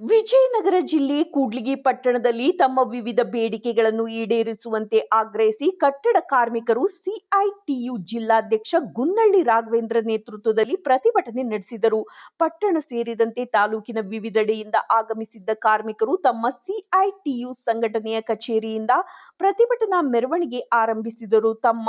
ವಿಜಯನಗರ ಜಿಲ್ಲೆ ಕೂಡ್ಲಿಗಿ ಪಟ್ಟಣದಲ್ಲಿ ತಮ್ಮ ವಿವಿಧ ಬೇಡಿಕೆಗಳನ್ನು ಈಡೇರಿಸುವಂತೆ ಆಗ್ರಹಿಸಿ ಕಟ್ಟಡ ಕಾರ್ಮಿಕರು ಸಿಐಟಿಯು ಜಿಲ್ಲಾಧ್ಯಕ್ಷ ಗುನ್ನಳ್ಳಿ ರಾಘವೇಂದ್ರ ನೇತೃತ್ವದಲ್ಲಿ ಪ್ರತಿಭಟನೆ ನಡೆಸಿದರು. ಪಟ್ಟಣ ಸೇರಿದಂತೆ ತಾಲೂಕಿನ ವಿವಿಧೆಡೆಯಿಂದ ಆಗಮಿಸಿದ್ದ ಕಾರ್ಮಿಕರು ತಮ್ಮ ಸಿಐಟಿಯು ಸಂಘಟನೆಯ ಕಚೇರಿಯಿಂದ ಪ್ರತಿಭಟನಾ ಮೆರವಣಿಗೆ ಆರಂಭಿಸಿದರು. ತಮ್ಮ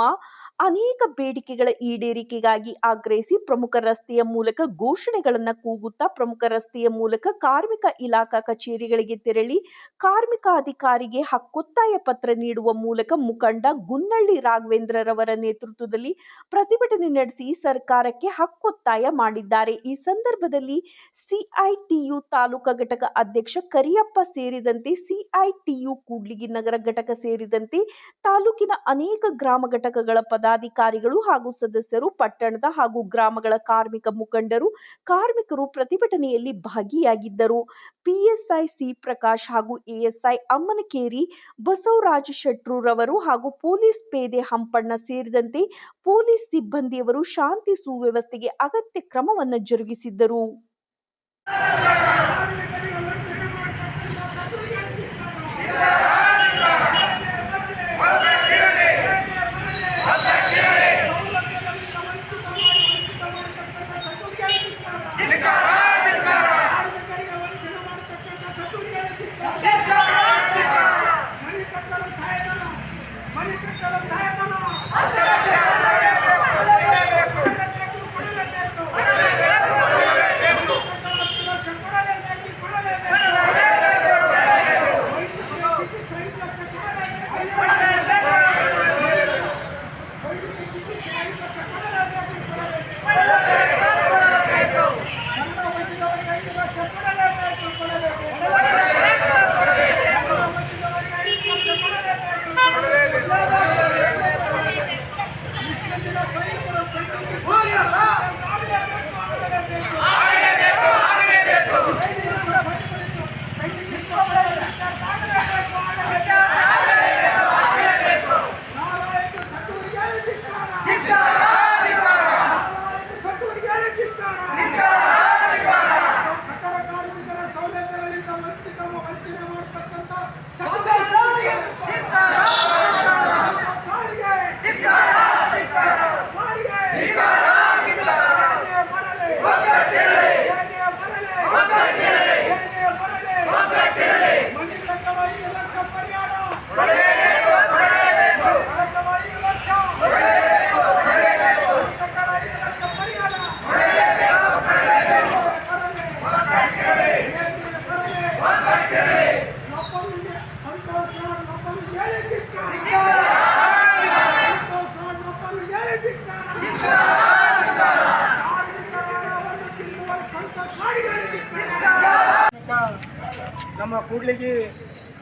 ಅನೇಕ ಬೇಡಿಕೆಗಳ ಈಡೇರಿಕೆಗಾಗಿ ಆಗ್ರಹಿಸಿ ಪ್ರಮುಖ ರಸ್ತೆಯ ಮೂಲಕ ಘೋಷಣೆಗಳನ್ನು ಕೂಗುತ್ತಾ ಪ್ರಮುಖ ರಸ್ತೆಯ ಮೂಲಕ ಕಾರ್ಮಿಕ ಇಲಾಖಾ ಕಚೇರಿಗಳಿಗೆ ತೆರಳಿ ಕಾರ್ಮಿಕ ಅಧಿಕಾರಿಗೆ ಹಕ್ಕೊತ್ತಾಯ ಪತ್ರ ನೀಡುವ ಮೂಲಕ ಮುಖಂಡ ಗುನ್ನಳ್ಳಿ ರಾಘವೇಂದ್ರರವರ ನೇತೃತ್ವದಲ್ಲಿ ಪ್ರತಿಭಟನೆ ನಡೆಸಿ ಸರ್ಕಾರಕ್ಕೆ ಹಕ್ಕೊತ್ತಾಯ ಮಾಡಿದ್ದಾರೆ. ಈ ಸಂದರ್ಭದಲ್ಲಿ ಸಿಐಟಿಯು ತಾಲೂಕಾ ಘಟಕ ಅಧ್ಯಕ್ಷ ಕರಿಯಪ್ಪ ಸೇರಿದಂತೆ ಸಿಐಟಿಯು ಕೂಡ್ಲಿಗಿ ನಗರ ಘಟಕ ಸೇರಿದಂತೆ ತಾಲೂಕಿನ ಅನೇಕ ಗ್ರಾಮ ಘಟಕಗಳ ಪದಾಧಿಕಾರಿಗಳು ಹಾಗೂ ಸದಸ್ಯರು, ಪಟ್ಟಣದ ಹಾಗೂ ಗ್ರಾಮಗಳ ಕಾರ್ಮಿಕ ಮುಖಂಡರು, ಕಾರ್ಮಿಕರು ಪ್ರತಿಭಟನೆಯಲ್ಲಿ ಭಾಗಿಯಾಗಿದ್ದರು. ಪಿಎಸ್ಐ ಸಿ ಪ್ರಕಾಶ್ ಹಾಗೂ ಎಎಸ್ಐ ಅಮ್ಮನಕೇರಿ ಬಸವರಾಜ ಶೆಟ್ರುರವರು ಹಾಗೂ ಪೊಲೀಸ್ ಪೇದೆ ಹಂಪಣ್ಣ ಸೇರಿದಂತೆ ಪೊಲೀಸ್ ಸಿಬ್ಬಂದಿಯವರು ಶಾಂತಿ ಸುವ್ಯವಸ್ಥೆಗೆ ಅಗತ್ಯ ಕ್ರಮವನ್ನು ಜರುಗಿಸಿದ್ದರು. ಕೂಡ್ಲಿಗಿ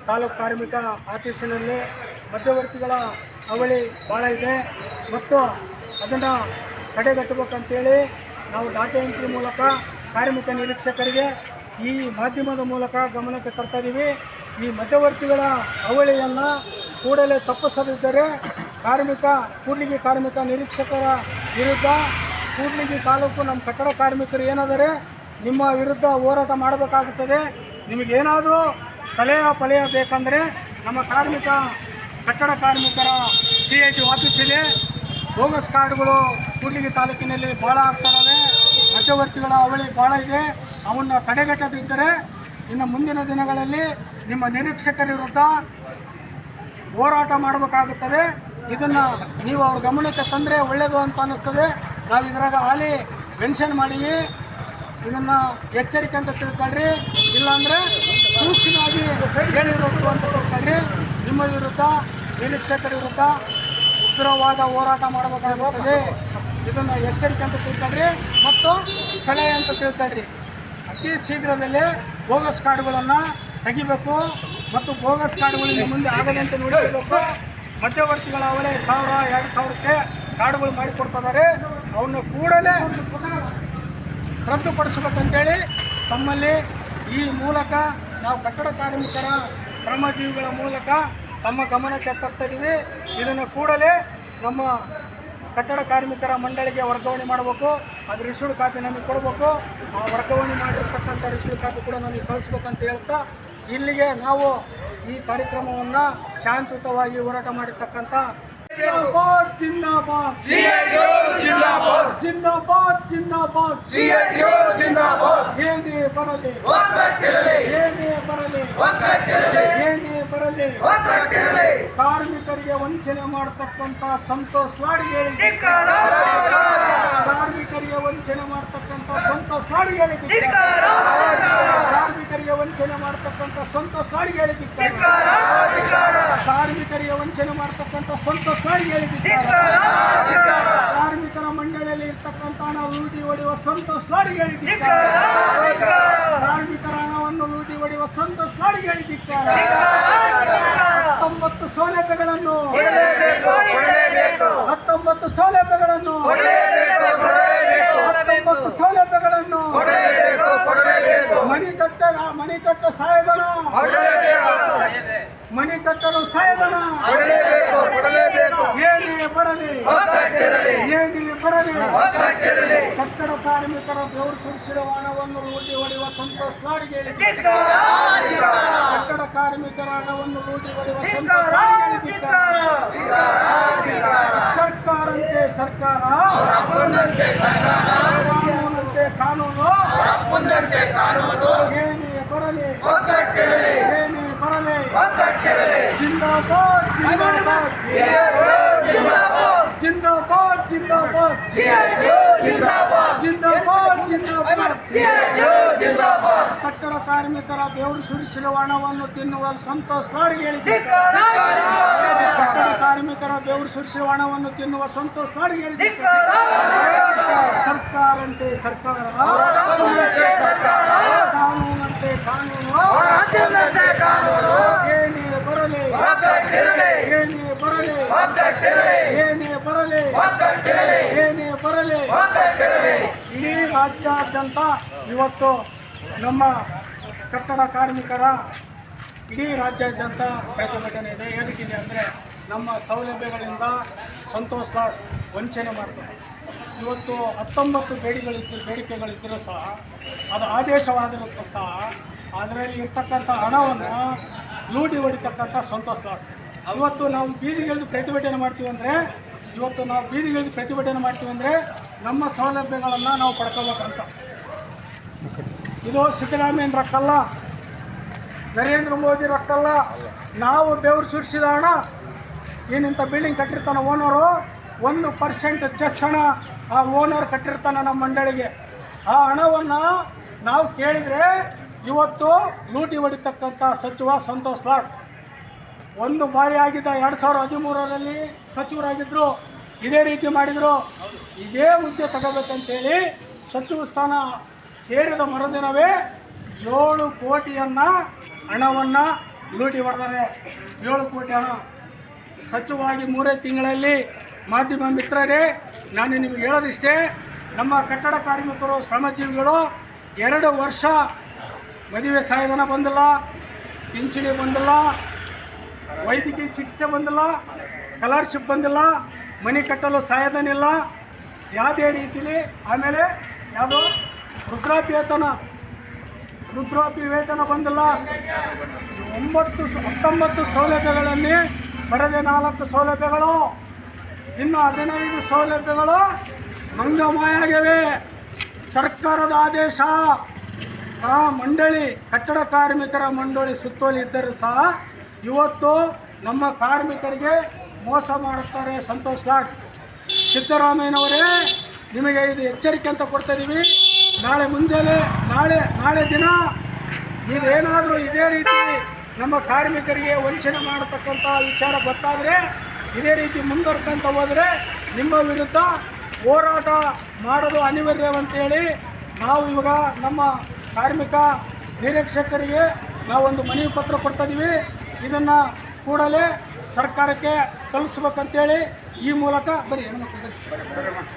ತಾಲೂಕು ಕಾರ್ಮಿಕ ಆಫೀಸಿನಲ್ಲಿ ಮಧ್ಯವರ್ತಿಗಳ ಅವಳಿ ಭಾಳ ಇದೆ. ಮತ್ತು ಅದನ್ನು ತಡೆಗಟ್ಟಬೇಕಂತೇಳಿ ನಾವು ಡಾಟಾ ಎಂಟ್ರಿ ಮೂಲಕ ಕಾರ್ಮಿಕ ನಿರೀಕ್ಷಕರಿಗೆ ಈ ಮಾಧ್ಯಮದ ಮೂಲಕ ಗಮನಕ್ಕೆ ತರ್ತಾ ಇದ್ದೀವಿ ಈ ಮಧ್ಯವರ್ತಿಗಳ ಅವಳಿಯನ್ನು ಕೂಡಲೇ ತಪ್ಪಿಸದಿದ್ದರೆ ಕಾರ್ಮಿಕ, ಕೂಡ್ಲಿಗಿ ಕಾರ್ಮಿಕ ನಿರೀಕ್ಷಕರ ವಿರುದ್ಧ, ಕೂಡ್ಲಿಗಿ ತಾಲೂಕು ನಮ್ಮ ಕಟ್ಟಡ ಕಾರ್ಮಿಕರು ಏನಾದರೆ ನಿಮ್ಮ ವಿರುದ್ಧ ಹೋರಾಟ ಮಾಡಬೇಕಾಗುತ್ತದೆ. ನಿಮಗೇನಾದರೂ ಸಲಹೆ ಫಲಹೆ ನಮ್ಮ ಕಾರ್ಮಿಕ, ಕಟ್ಟಡ ಕಾರ್ಮಿಕರ C I T office bogus ಕಾರ್ಡ್ಗಳು ಕೂಡ್ಲಿಗಿ ತಾಲೂಕಿನಲ್ಲಿ ಭಾಳ ಆಗ್ತವೆ ಮಧ್ಯವರ್ತಿಗಳ ಅವಳಿ ಭಾಳ ಇದೆ. ಅವನ್ನು ತಡೆಗಟ್ಟದಿದ್ದರೆ ಇನ್ನು ಮುಂದಿನ ದಿನಗಳಲ್ಲಿ ನಿಮ್ಮ ನಿರೀಕ್ಷಕರ ವಿರುದ್ಧ ಹೋರಾಟ ಮಾಡಬೇಕಾಗುತ್ತದೆ. ಇದನ್ನು ನೀವು ಅವ್ರ ಗಮನಕ್ಕೆ ತಂದರೆ ಒಳ್ಳೆಯದು ಅಂತ ಅನ್ನಿಸ್ತದೆ. ನಾವು ಇದರಾಗ ಹಾಲಿ ಮೆನ್ಷನ್ ಮಾಡೀವಿ. ಇದನ್ನು ಎಚ್ಚರಿಕೆ ಅಂತ ತಿಳ್ಕೊಳ್ರಿ. ಇಲ್ಲಾಂದರೆ ಸೂಕ್ಷ್ಮವಾಗಿ ತಿಳ್ಕೊಳ್ರಿ ನಿಮ್ಮ ವಿರುದ್ಧ ನಿರೀಕ್ಷಕರ ವಿರುದ್ಧ ಉಗ್ರವಾದ ಹೋರಾಟ ಮಾಡಬೇಕಾಗುತ್ತದೆ. ಇದನ್ನು ಎಚ್ಚರಿಕೆ ಅಂತ ತಿಳ್ಕೊಳ್ರಿ ಮತ್ತು ಸಲಹೆ ಅಂತ ತಿಳ್ಕೊಳ್ರಿ. ಅತಿ ಶೀಘ್ರದಲ್ಲೇ ಬೋಗಸ್ ಕಾರ್ಡ್ಗಳನ್ನು ತೆಗಿಬೇಕು ಮತ್ತು ಬೋಗಸ್ ಕಾರ್ಡ್ಗಳು ನಿಮ್ಮ ಮುಂದೆ ಆಗಲಿ ಅಂತ ಮಧ್ಯವರ್ತಿಗಳ ಅವಲೇ ಸಾವಿರ, ಎರಡು ಸಾವಿರಕ್ಕೆ ಕಾರ್ಡ್ಗಳು ಮಾಡಿಕೊಡ್ತಿದ್ದಾರೆ. ಅವನ್ನು ಕೂಡಲೇ ರದ್ದುಪಡಿಸಬೇಕಂತೇಳಿ ತಮ್ಮಲ್ಲಿ ಈ ಮೂಲಕ ನಾವು ಕಟ್ಟಡ ಕಾರ್ಮಿಕರ ಶ್ರಮಜೀವಿಗಳ ಮೂಲಕ ತಮ್ಮ ಗಮನಕ್ಕೆ ತರ್ತಿದ್ದೀವಿ ಇದನ್ನು ಕೂಡಲೇ ನಮ್ಮ ಕಟ್ಟಡ ಕಾರ್ಮಿಕರ ಮಂಡಳಿಗೆ ವರ್ಗಾವಣೆ ಮಾಡಬೇಕು. ಅದು ರಿಸೀವ್ಡ್ ಕಾಪಿ ನಮಗೆ ಕೊಡಬೇಕು. ಆ ವರ್ಗಾವಣೆ ಮಾಡಿರ್ತಕ್ಕಂಥ ರಿಸೀವ್ಡ್ ಕಾಪಿ ಕೂಡ ನಮಗೆ ಕಳಿಸ್ಬೇಕಂತ ಹೇಳ್ತಾ ಇಲ್ಲಿಗೆ ನಾವು ಈ ಕಾರ್ಯಕ್ರಮವನ್ನು ಶಾಂತಿಯುತವಾಗಿ ಹೋರಾಟ ಮಾಡಿರ್ತಕ್ಕಂಥ ಜಿಂದಾಬಾದ್. ಜಿಂದಾಬಾದ್ ಜಿಂದಾಬಾದ್. ಸಿಎಟಿಓ ಜಿಂದಾಬಾದ್. ಏನೇ ಬರಲಿ. ಒಗ್ಗಟ್ಟಿರಲಿ ಏನೇ ಬರಲಿ. ಒಗ್ಗಟ್ಟಿರಲಿ ಏನೇ ಬರಲಿ. ಒಗ್ಗಟ್ಟಿರಲಿ ಕಾರ್ಮಿಕರಿಗೆ ವಂಚನೆ ಮಾಡತಕ್ಕಂತ ಸಂತೋಷ್ ಹೇಳಿ. ಕಾರ್ಮಿಕರಿಗೆ ವಂಚನೆ ಮಾಡತಕ್ಕಂತ ಸಂತೋಷ್ ಹೇಳಿ. ಕಾರ್ಮಿಕರಿಗೆ ವಂಚನೆ ಮಾಡತಕ್ಕಂತ ಸಂತೋಷ್ ಲಾಡ್ಗೆ ಕಾರ್ಮಿಕರಿಗೆ ವಂಚನೆ ಮಾಡತಕ್ಕಂತ ಸಂತೋಷ್ ಲಾಡ್ಗೆ ಹಣ ಲೂಟಿ ಹೊಡೆಯುವ ಸಂತೋಷ್ ಲಾಡ್ಗೆ ಕಾರ್ಮಿಕರ ಹಣವನ್ನು ಲೂಟಿ ಹೊಡೆಯುವ ಸಂತೋಷ್ ಲಾಡ್ಗೆ ಹತ್ತೊಂಬತ್ತು ಸೌಲಭ್ಯಗಳನ್ನು ಹತ್ತೊಂಬತ್ತು ಸೌಲಭ್ಯಗಳನ್ನು ಹತ್ತೊಂಬತ್ತು ಸೌಲಭ್ಯಗಳನ್ನು ಮನೆ ಕಟ್ಟ ಮನೆ ಕಟ್ಟ ಸಹಾಯಧನ ಮನೆ ಕಟ್ಟಲು ಕೊಡಲೇಬೇಕು. ಏನೇ ಬರಲಿ ಏನೇ ಬರಲಿ ಕಟ್ಟಡ ಕಾರ್ಮಿಕರ ಬೆವರು ಸುರಿಸಿದ ಹಣವನ್ನು ಲೂಟಿ ಹೊಡೆಯುವ ಸಂತೋಷ್ ಲಾಡ್ಗೆ ಕಟ್ಟಡ ಕಾರ್ಮಿಕರ ಹಣವನ್ನು ಲೂಟಿ ಹೊಡೆಯುವ ಸಂತೋಷ್ ಲಾಡ್ಗೆ ಸರ್ಕಾರಂತೆ ಸರ್ಕಾರ. ಕಾನೂನಂತೆ ಕಾನೂನು. ಏನೇ ಬರಲಿ ಏನೇ ಬರಲಿ. ಜಿಂದಾಬಾದ್. ಜಿಂದಾಬಾದ್. ಕಟ್ಟಡ ಕಾರ್ಮಿಕರ ಬೆವರು ಸುರಿಸಿರುವ ಹಣವನ್ನು ತಿನ್ನುವ ಸಂತೋಷ ಕಟ್ಟಡ ಕಾರ್ಮಿಕರ ಬೆವರು ಸುರಿಸಿರುವ ಹಣವನ್ನು ತಿನ್ನುವ ಸಂತೋಷ ಸರ್ಕಾರ ಅಂತೆ ಸರ್ಕಾರಂತೆ ಸರ್ಕಾರ. ಕಾನೂನಂತೆ ಕಾನೂನು. ಏನೇ ಬರಲಿ. ಏನೇ ಏನೇ ಬರಲಿ. ಏನೇ ಬರಲಿ. ಇಡೀ ರಾಜ್ಯಾದ್ಯಂತ ಇವತ್ತು ನಮ್ಮ ಕಟ್ಟಡ ಕಾರ್ಮಿಕರ ಇಡೀ ರಾಜ್ಯಾದ್ಯಂತ ಪ್ರತಿಭಟನೆ ಇದೆ. ಏನಕ್ಕಿದೆ ಅಂದರೆ ನಮ್ಮ ಸೌಲಭ್ಯಗಳಿಂದ ಸಂತೋಷ ವಂಚನೆ ಮಾಡ್ತಾರೆ. ಇವತ್ತು ಹತ್ತೊಂಬತ್ತು ಬೇಡಿಗಳಿದ್ದು ಬೇಡಿಕೆಗಳಿದ್ದರೂ ಸಹ ಅದು ಆದೇಶವಾದರೂ ಸಹ ಅದರಲ್ಲಿ ಇರ್ತಕ್ಕಂಥ ಹಣವನ್ನು ಲೂಟಿ ಹೊಡಿತಕ್ಕಂಥ ಸಂತೋಷ್ ಇವತ್ತು ನಾವು ಬೀದಿಗಿಳಿದು ಪ್ರತಿಭಟನೆ ಮಾಡ್ತೀವಿ ಅಂದರೆ, ಇವತ್ತು ನಾವು ಬೀದಿಗಿಳಿದು ಪ್ರತಿಭಟನೆ ಮಾಡ್ತೀವಿ ಅಂದರೆ, ನಮ್ಮ ಸೌಲಭ್ಯಗಳನ್ನು ನಾವು ಪಡ್ಕೋಬೇಕಂತ. ಇದು ಸಿದ್ದರಾಮಯ್ಯನ ರೊಕ್ಕಲ್ಲ ನರೇಂದ್ರ ಮೋದಿ ರೊಕ್ಕಲ್ಲ ನಾವು ಬೆವರು ಸುರಿಸಿದ ಹಣ ಏನಿಂಥ ಬಿಲ್ಡಿಂಗ್ ಕಟ್ಟಿರ್ತಾನೆ ಓನರು ಒಂದು ಪರ್ಸೆಂಟ್ ಚೆಸ್ ಹಣ ಆ ಓನರ್ ಕಟ್ಟಿರ್ತಾನೆ ನಮ್ಮ ಮಂಡಳಿಗೆ. ಆ ಹಣವನ್ನು ನಾವು ಕೇಳಿದರೆ, ಇವತ್ತು ಲೂಟಿ ಹೊಡಿತಕ್ಕಂಥ ಸಚಿವ ಸಂತೋಷ್ ಲಾಡ್. ಒಂದು ಬಾರಿ ಆಗಿದ್ದ ಎರಡು ಸಾವಿರದ ಹದಿಮೂರರಲ್ಲಿ ಸಚಿವರಾಗಿದ್ದರು ಇದೇ ರೀತಿ ಮಾಡಿದರು. ಇದೇ ಹುದ್ದೆ ತಗೋಬೇಕಂತೇಳಿ ಸಚಿವ ಸ್ಥಾನ ಸೇರಿದ ಮರುದಿನವೇ ಏಳು ಕೋಟಿಯನ್ನು ಹಣವನ್ನು ಲೂಟಿ ಹೊಡೆದಾರೆ. ಏಳು ಕೋಟಿ ಹಣ. ಸಚಿವವಾಗಿ ಮೂರೇ ತಿಂಗಳಲ್ಲಿ ಮಾಧ್ಯಮ ಮಿತ್ರರೇ, ನಾನು ನಿಮಗೆ ಹೇಳೋದಿಷ್ಟೇ, ನಮ್ಮ ಕಟ್ಟಡ ಕಾರ್ಮಿಕರು, ಶ್ರಮಜೀವಿಗಳು ಎರಡು ವರ್ಷ ಮದುವೆ ಸಾಯಧನ ಬಂದಿಲ್ಲ, ಪಿಂಚಣಿ ಬಂದಿಲ್ಲ ವೈದ್ಯಕೀಯ ಚಿಕಿತ್ಸೆ ಬಂದಿಲ್ಲ, ಸ್ಕಾಲರ್ಶಿಪ್ ಬಂದಿಲ್ಲ, ಮನೆ ಕಟ್ಟಲು ಸಹಾಯಧನಿಲ್ಲ ಯಾವುದೇ ರೀತಿಲಿ ಆಮೇಲೆ ಯಾವುದು ವೃದ್ಧಾಪ್ಯ ವೇತನ ರುದ್ರಾಪಿ ವೇತನ ಬಂದಿಲ್ಲ. ಒಂಬತ್ತು ಹತ್ತೊಂಬತ್ತು ಸೌಲಭ್ಯಗಳಲ್ಲಿ ಬರದೆ ನಾಲ್ಕು ಸೌಲಭ್ಯಗಳು, ಇನ್ನು ಹದಿನೈದು ಸೌಲಭ್ಯಗಳು ಮಂಗಮಾಯ ಆಗಿವೆ ಸರ್ಕಾರದ ಆದೇಶ, ಆ ಮಂಡಳಿ, ಕಟ್ಟಡ ಕಾರ್ಮಿಕರ ಮಂಡಳಿ ಸುತ್ತೋಲೆ ಇದ್ದರೂ ಸಹ ಇವತ್ತು ನಮ್ಮ ಕಾರ್ಮಿಕರಿಗೆ ಮೋಸ ಮಾಡುತ್ತಾರೆ ಸಂತೋಷ್ ಲಾಟ್ ಸಿದ್ದರಾಮಯ್ಯನವರೇ, ನಿಮಗೆ ಇದು ಎಚ್ಚರಿಕೆ ಅಂತ ಕೊಡ್ತಾ ಇದ್ದೀವಿ ನಾಳೆ ಮುಂಜಾನೆ, ನಾಳೆ ನಾಳೆ ದಿನ ಇದೇನಾದರೂ ಇದೇ ರೀತಿ ನಮ್ಮ ಕಾರ್ಮಿಕರಿಗೆ ವಂಚನೆ ಮಾಡತಕ್ಕಂಥ ವಿಚಾರ ಗೊತ್ತಾದರೆ, ಇದೇ ರೀತಿ ಮುಂದುವರ್ಕಂತ ಹೋದರೆ ನಿಮ್ಮ ವಿರುದ್ಧ ಹೋರಾಟ ಮಾಡೋದು ಅನಿವಾರ್ಯವಂತೇಳಿ ನಾವು ಇವಾಗ ನಮ್ಮ ಕಾರ್ಮಿಕ ನಿರೀಕ್ಷಕರಿಗೆ ನಾವೊಂದು ಮನವಿ ಪತ್ರ ಕೊಡ್ತಾ ಇದನ್ನು ಕೂಡಲೇ ಸರ್ಕಾರಕ್ಕೆ ತಲುಪಿಸ್ಬೇಕಂತೇಳಿ ಈ ಮೂಲಕ ಬರೀ.